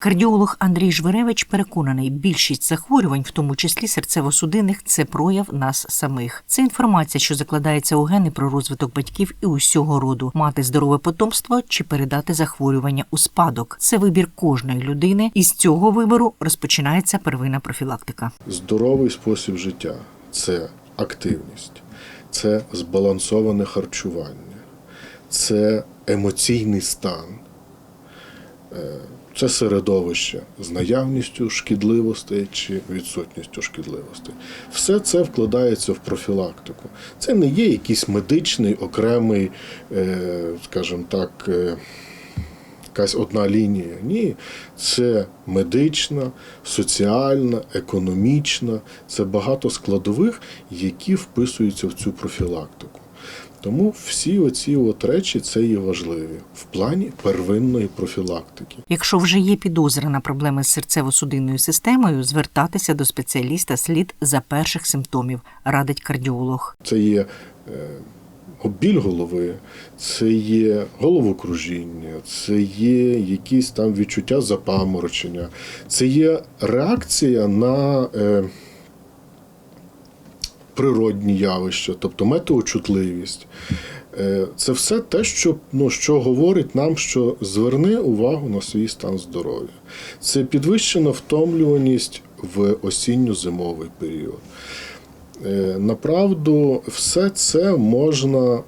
Кардіолог Андрій Жвиревич переконаний, більшість захворювань, в тому числі серцево-судинних, це прояв нас самих. Це інформація, що закладається у гени про розвиток батьків і усього роду, мати здорове потомство чи передати захворювання у спадок. Це вибір кожної людини, і з цього вибору розпочинається первинна профілактика. Здоровий спосіб життя це активність, це збалансоване харчування, це емоційний стан, це середовище з наявністю шкідливостей чи відсутністю шкідливостей. Все це вкладається в профілактику. Це не є якийсь медичний окремий, е, скажімо так, е, якась одна лінія. Ні, це медична, соціальна, економічна, це багато складових, які вписуються в цю профілактику. Тому всі оці от речі це є важливі в плані первинної профілактики. Якщо вже є підозра на проблеми з серцево-судинною системою, звертатися до спеціаліста слід за перших симптомів, радить кардіолог. Це є е, біль голови, це є головокружіння, це є якісь там відчуття запаморочення, це є реакція на е, природні явища, тобто метеочутливість. Е, Це все те, що, ну, що говорить нам, що зверни увагу на свій стан здоров'я. Це підвищена втомлюваність в осінньо-зимовий період. Е, Направду, все це можна,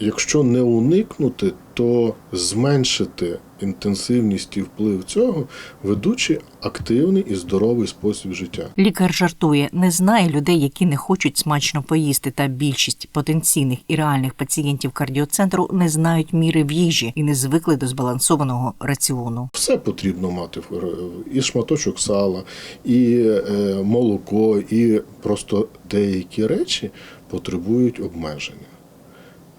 якщо не уникнути, то зменшити інтенсивність і вплив цього, ведучи активний і здоровий спосіб життя. Лікар жартує, не знає людей, які не хочуть смачно поїсти, та більшість потенційних і реальних пацієнтів кардіоцентру не знають міри в їжі і не звикли до збалансованого раціону. Все потрібно мати і шматочок сала, і е, молоко, і просто деякі речі потребують обмеження.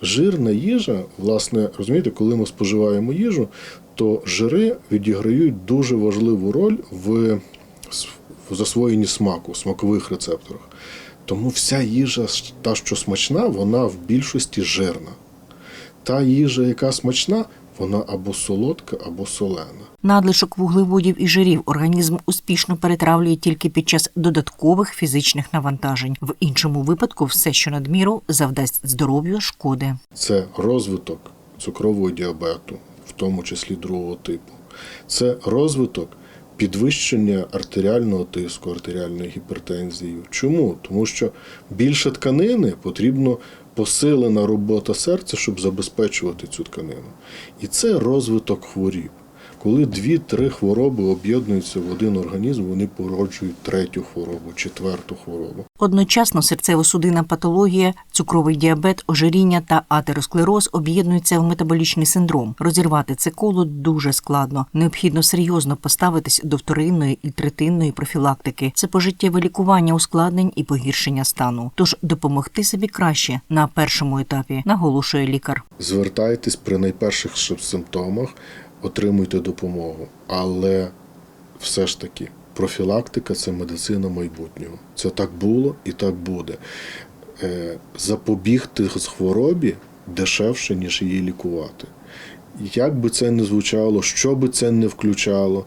Жирна їжа, власне, розумієте, коли ми споживаємо їжу, то жири відіграють дуже важливу роль в засвоєнні смаку, в смакових рецепторах. Тому вся їжа, та, що смачна, вона в більшості жирна. Та їжа, яка смачна, вона або солодка, або солена. Надлишок вуглеводів і жирів організм успішно перетравлює тільки під час додаткових фізичних навантажень. В іншому випадку все, що надміру, завдасть здоров'ю шкоди. Це розвиток цукрового діабету, в тому числі другого типу. Це розвиток підвищення артеріального тиску, артеріальної гіпертензії. Чому? Тому що більше тканини потрібно посилена робота серця, щоб забезпечувати цю тканину. І це розвиток хворіб. Коли дві-три хвороби об'єднуються в один організм, вони породжують третю хворобу, четверту хворобу. Одночасно серцево-судинна патологія, цукровий діабет, ожиріння та атеросклероз об'єднуються в метаболічний синдром. Розірвати це коло дуже складно. Необхідно серйозно поставитись до вторинної і третинної профілактики. Це пожиттєве лікування ускладнень і погіршення стану. Тож допомогти собі краще на першому етапі, наголошує лікар. Звертайтесь при найперших симптомах, отримуйте допомогу. Але все ж таки профілактика це медицина майбутнього. Це так було і так буде. Е, Запобігти хворобі дешевше, ніж її лікувати. Як би це не звучало, що би це не включало,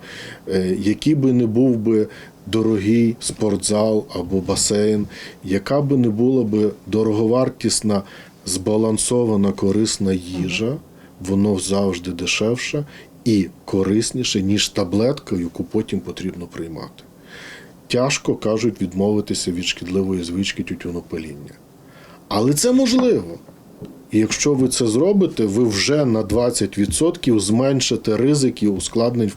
е, який би не був би дорогий спортзал або басейн, яка би не була би дороговартісна, збалансована, корисна їжа, воно завжди дешевше і корисніше, ніж таблетка, яку потім потрібно приймати. Тяжко кажуть відмовитися від шкідливої звички тютюнопаління. Але це можливо. І якщо ви це зробите, ви вже на 20% зменшите ризики ускладнень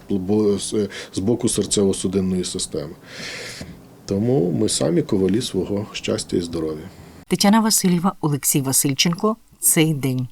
з боку серцево-судинної системи. Тому ми самі ковалі свого щастя і здоров'я. Тетяна Васильєва, Олексій Васильченко. Цей день.